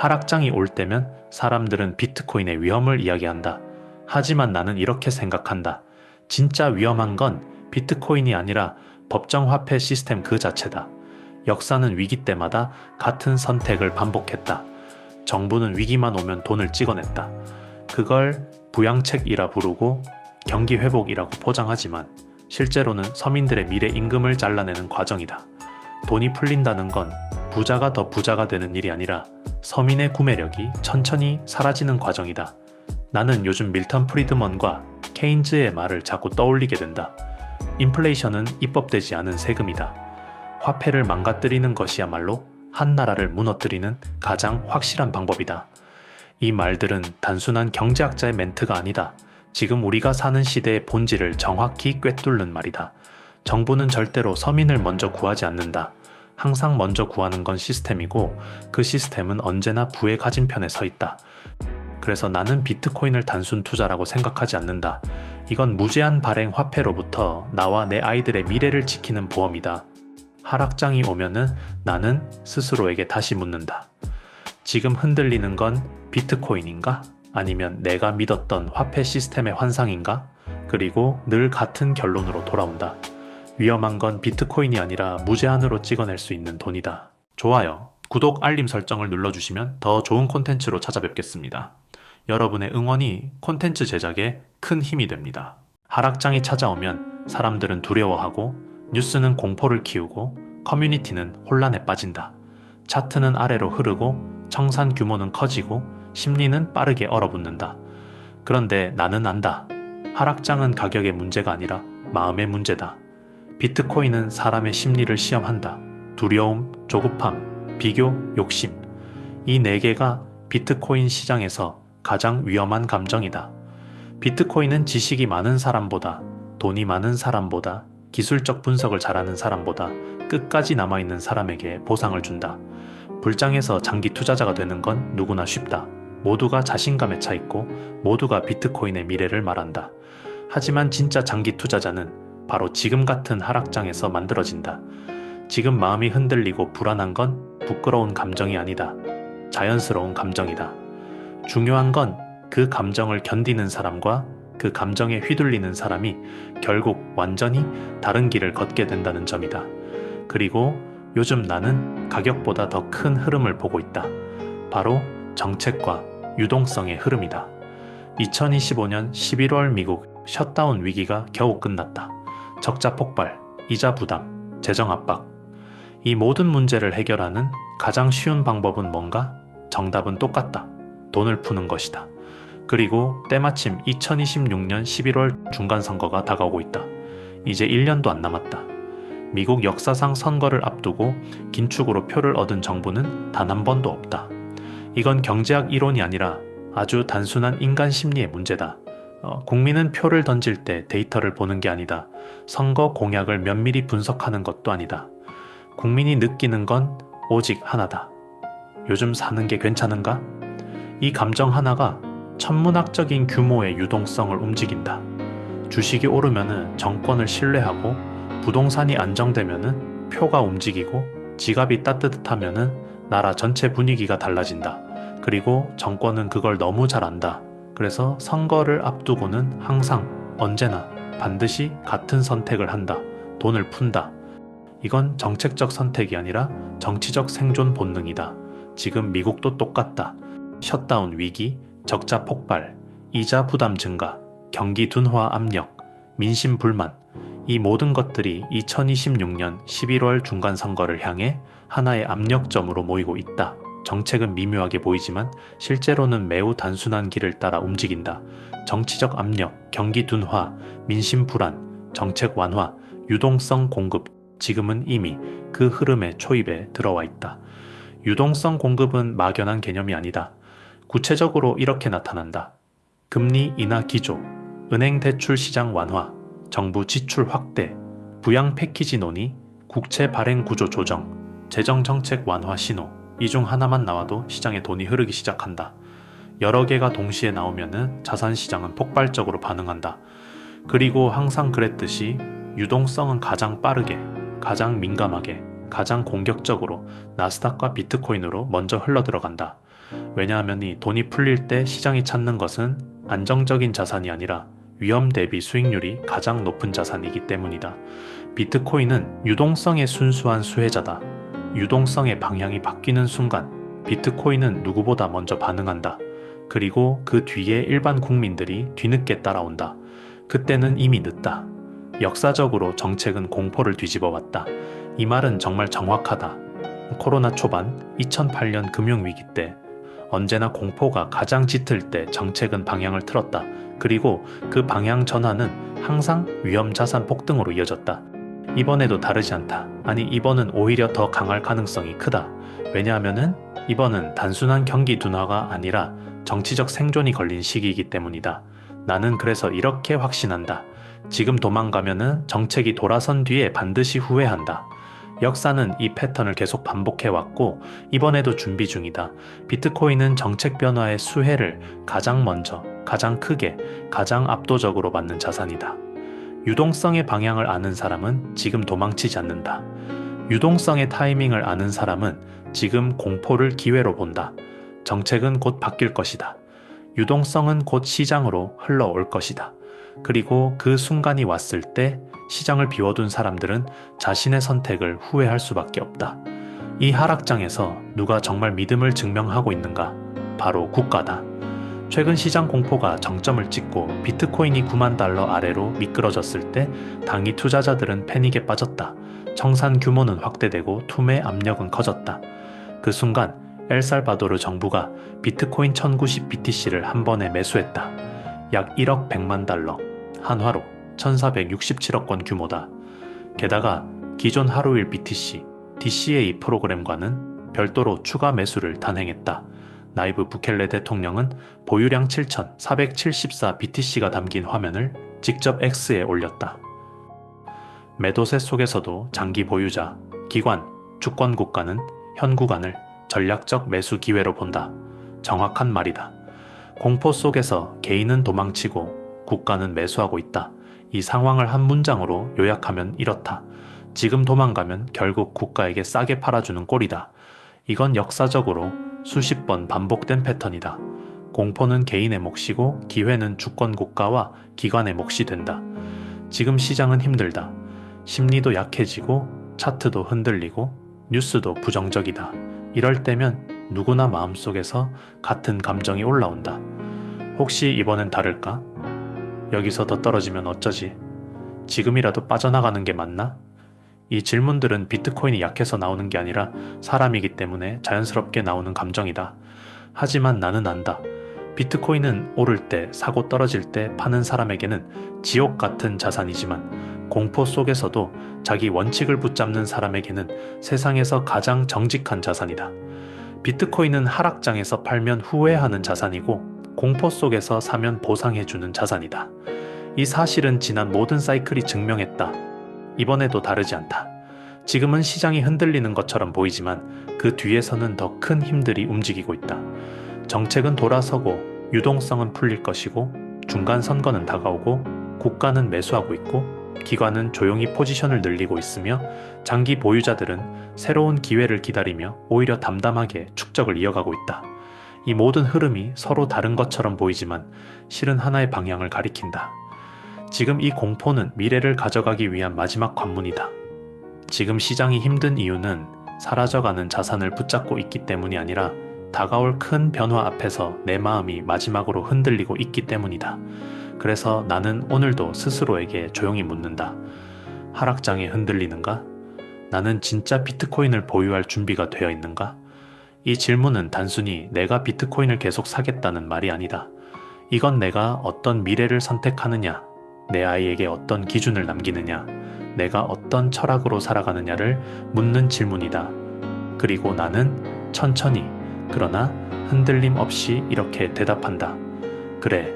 하락장이 올 때면 사람들은 비트코인의 위험을 이야기한다. 하지만 나는 이렇게 생각한다. 진짜 위험한 건 비트코인이 아니라 법정 화폐 시스템 그 자체다. 역사는 위기 때마다 같은 선택을 반복했다. 정부는 위기만 오면 돈을 찍어냈다. 그걸 부양책이라 부르고 경기 회복이라고 포장하지만 실제로는 서민들의 미래 임금을 잘라내는 과정이다. 돈이 풀린다는 건 부자가 더 부자가 되는 일이 아니라 서민의 구매력이 천천히 사라지는 과정이다. 나는 요즘 밀턴 프리드먼과 케인즈의 말을 자꾸 떠올리게 된다. 인플레이션은 입법되지 않은 세금이다. 화폐를 망가뜨리는 것이야말로 한 나라를 무너뜨리는 가장 확실한 방법이다. 이 말들은 단순한 경제학자의 멘트가 아니다. 지금 우리가 사는 시대의 본질을 정확히 꿰뚫는 말이다. 정부는 절대로 서민을 먼저 구하지 않는다. 항상 먼저 구하는 건 시스템이고 그 시스템은 언제나 부의 가진 편에 서 있다. 그래서 나는 비트코인을 단순 투자라고 생각하지 않는다. 이건 무제한 발행 화폐로부터 나와 내 아이들의 미래를 지키는 보험이다. 하락장이 오면은 나는 스스로에게 다시 묻는다. 지금 흔들리는 건 비트코인인가? 아니면 내가 믿었던 화폐 시스템의 환상인가? 그리고 늘 같은 결론으로 돌아온다. 위험한 건 비트코인이 아니라 무제한으로 찍어낼 수 있는 돈이다. 좋아요. 구독, 알림 설정을 눌러주시면 더 좋은 콘텐츠로 찾아뵙겠습니다. 여러분의 응원이 콘텐츠 제작에 큰 힘이 됩니다. 하락장이 찾아오면 사람들은 두려워하고 뉴스는 공포를 키우고 커뮤니티는 혼란에 빠진다. 차트는 아래로 흐르고 청산 규모는 커지고 심리는 빠르게 얼어붙는다. 그런데 나는 안다. 하락장은 가격의 문제가 아니라 마음의 문제다. 비트코인은 사람의 심리를 시험한다. 두려움, 조급함, 비교, 욕심. 이 네 개가 비트코인 시장에서 가장 위험한 감정이다. 비트코인은 지식이 많은 사람보다, 돈이 많은 사람보다, 기술적 분석을 잘하는 사람보다 끝까지 남아있는 사람에게 보상을 준다. 불장에서 장기 투자자가 되는 건 누구나 쉽다. 모두가 자신감에 차 있고 모두가 비트코인의 미래를 말한다. 하지만 진짜 장기 투자자는 바로 지금 같은 하락장에서 만들어진다. 지금 마음이 흔들리고 불안한 건 부끄러운 감정이 아니다. 자연스러운 감정이다. 중요한 건 그 감정을 견디는 사람과 그 감정에 휘둘리는 사람이 결국 완전히 다른 길을 걷게 된다는 점이다. 그리고 요즘 나는 가격보다 더 큰 흐름을 보고 있다. 바로 정책과 유동성의 흐름이다. 2025년 11월 미국 셧다운 위기가 겨우 끝났다. 적자 폭발, 이자 부담, 재정 압박. 이 모든 문제를 해결하는 가장 쉬운 방법은 뭔가? 정답은 똑같다. 돈을 푸는 것이다. 그리고 때마침 2026년 11월 중간선거가 다가오고 있다. 이제 1년도 안 남았다. 미국 역사상 선거를 앞두고 긴축으로 표를 얻은 정부는 단 한 번도 없다. 이건 경제학 이론이 아니라 아주 단순한 인간 심리의 문제다. 어, 국민은 표를 던질 때 데이터를 보는 게 아니다. 선거 공약을 면밀히 분석하는 것도 아니다. 국민이 느끼는 건 오직 하나다. 요즘 사는 게 괜찮은가? 이 감정 하나가 천문학적인 규모의 유동성을 움직인다. 주식이 오르면은 정권을 신뢰하고 부동산이 안정되면은 표가 움직이고 지갑이 따뜻하면은 나라 전체 분위기가 달라진다. 그리고 정권은 그걸 너무 잘 안다. 그래서 선거를 앞두고는 항상 언제나 반드시 같은 선택을 한다. 돈을 푼다. 이건 정책적 선택이 아니라 정치적 생존 본능이다. 지금 미국도 똑같다. 셧다운 위기, 적자 폭발, 이자 부담 증가, 경기 둔화 압력, 민심 불만, 이 모든 것들이 2026년 11월 중간 선거를 향해 하나의 압력점으로 모이고 있다. 정책은 미묘하게 보이지만 실제로는 매우 단순한 길을 따라 움직인다. 정치적 압력, 경기 둔화, 민심 불안, 정책 완화, 유동성 공급, 지금은 이미 그 흐름의 초입에 들어와 있다. 유동성 공급은 막연한 개념이 아니다. 구체적으로 이렇게 나타난다. 금리 인하 기조, 은행 대출 시장 완화, 정부 지출 확대, 부양 패키지 논의, 국채 발행 구조 조정, 재정 정책 완화 신호, 이 중 하나만 나와도 시장에 돈이 흐르기 시작한다. 여러 개가 동시에 나오면은 자산 시장은 폭발적으로 반응한다. 그리고 항상 그랬듯이 유동성은 가장 빠르게, 가장 민감하게, 가장 공격적으로 나스닥과 비트코인으로 먼저 흘러 들어간다. 왜냐하면 이 돈이 풀릴 때 시장이 찾는 것은 안정적인 자산이 아니라 위험 대비 수익률이 가장 높은 자산이기 때문이다. 비트코인은 유동성의 순수한 수혜자다. 유동성의 방향이 바뀌는 순간 비트코인은 누구보다 먼저 반응한다. 그리고 그 뒤에 일반 국민들이 뒤늦게 따라온다. 그때는 이미 늦다. 역사적으로 정책은 공포를 뒤집어 왔다. 이 말은 정말 정확하다. 코로나 초반 2008년 금융위기 때 언제나 공포가 가장 짙을 때 정책은 방향을 틀었다. 그리고 그 방향 전환은 항상 위험 자산 폭등으로 이어졌다. 이번에도 다르지 않다. 아니, 이번은 오히려 더 강할 가능성이 크다. 왜냐하면은 이번은 단순한 경기 둔화가 아니라 정치적 생존이 걸린 시기이기 때문이다. 나는 그래서 이렇게 확신한다. 지금 도망가면은 정책이 돌아선 뒤에 반드시 후회한다. 역사는 이 패턴을 계속 반복해왔고 이번에도 준비 중이다. 비트코인은 정책 변화의 수혜를 가장 먼저, 가장 크게, 가장 압도적으로 받는 자산이다. 유동성의 방향을 아는 사람은 지금 도망치지 않는다. 유동성의 타이밍을 아는 사람은 지금 공포를 기회로 본다. 정책은 곧 바뀔 것이다. 유동성은 곧 시장으로 흘러올 것이다. 그리고 그 순간이 왔을 때 시장을 비워둔 사람들은 자신의 선택을 후회할 수밖에 없다. 이 하락장에서 누가 정말 믿음을 증명하고 있는가? 바로 국가다. 최근 시장 공포가 정점을 찍고 비트코인이 9만 달러 아래로 미끄러졌을 때 당기 투자자들은 패닉에 빠졌다. 청산 규모는 확대되고 투매 압력은 커졌다. 그 순간 엘살바도르 정부가 비트코인 1090 BTC를 한 번에 매수했다. 약 1억 100만 달러, 한화로 1467억 원 규모다. 게다가 기존 하루일 BTC, DCA 프로그램과는 별도로 추가 매수를 단행했다. 나이브 부켈레 대통령은 보유량 7,474 BTC가 담긴 화면을 직접 X에 올렸다. 매도세 속에서도 장기 보유자, 기관, 주권 국가는 현 구간을 전략적 매수 기회로 본다. 정확한 말이다. 공포 속에서 개인은 도망치고 국가는 매수하고 있다. 이 상황을 한 문장으로 요약하면 이렇다. 지금 도망가면 결국 국가에게 싸게 팔아주는 꼴이다. 이건 역사적으로 수십 번 반복된 패턴이다. 공포는 개인의 몫이고 기회는 주권 국가와 기관의 몫이 된다. 지금 시장은 힘들다. 심리도 약해지고 차트도 흔들리고 뉴스도 부정적이다. 이럴 때면 누구나 마음속에서 같은 감정이 올라온다. 혹시 이번엔 다를까? 여기서 더 떨어지면 어쩌지? 지금이라도 빠져나가는 게 맞나? 이 질문들은 비트코인이 약해서 나오는 게 아니라 사람이기 때문에 자연스럽게 나오는 감정이다. 하지만 나는 안다. 비트코인은 오를 때, 사고 떨어질 때 파는 사람에게는 지옥 같은 자산이지만 공포 속에서도 자기 원칙을 붙잡는 사람에게는 세상에서 가장 정직한 자산이다. 비트코인은 하락장에서 팔면 후회하는 자산이고 공포 속에서 사면 보상해주는 자산이다. 이 사실은 지난 모든 사이클이 증명했다. 이번에도 다르지 않다. 지금은 시장이 흔들리는 것처럼 보이지만 그 뒤에서는 더 큰 힘들이 움직이고 있다. 정책은 돌아서고 유동성은 풀릴 것이고 중간 선거는 다가오고 국가는 매수하고 있고 기관은 조용히 포지션을 늘리고 있으며 장기 보유자들은 새로운 기회를 기다리며 오히려 담담하게 축적을 이어가고 있다. 이 모든 흐름이 서로 다른 것처럼 보이지만 실은 하나의 방향을 가리킨다. 지금 이 공포는 미래를 가져가기 위한 마지막 관문이다. 지금 시장이 힘든 이유는 사라져가는 자산을 붙잡고 있기 때문이 아니라 다가올 큰 변화 앞에서 내 마음이 마지막으로 흔들리고 있기 때문이다. 그래서 나는 오늘도 스스로에게 조용히 묻는다. 하락장에 흔들리는가? 나는 진짜 비트코인을 보유할 준비가 되어 있는가? 이 질문은 단순히 내가 비트코인을 계속 사겠다는 말이 아니다. 이건 내가 어떤 미래를 선택하느냐, 내 아이에게 어떤 기준을 남기느냐, 내가 어떤 철학으로 살아가느냐를 묻는 질문이다. 그리고 나는 천천히, 그러나 흔들림 없이 이렇게 대답한다. 그래,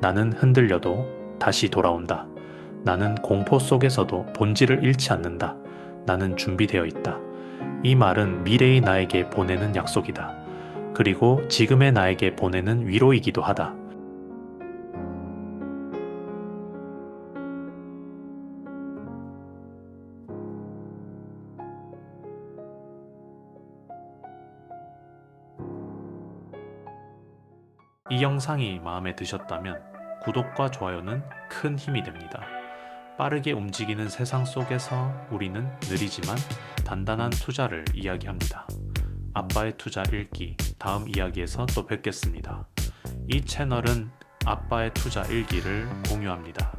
나는 흔들려도 다시 돌아온다. 나는 공포 속에서도 본질을 잃지 않는다. 나는 준비되어 있다. 이 말은 미래의 나에게 보내는 약속이다. 그리고 지금의 나에게 보내는 위로이기도 하다. 이 영상이 마음에 드셨다면 구독과 좋아요는 큰 힘이 됩니다. 빠르게 움직이는 세상 속에서 우리는 느리지만 단단한 투자를 이야기합니다. 아빠의 투자 일기 다음 이야기에서 또 뵙겠습니다. 이 채널은 아빠의 투자 일기를 공유합니다.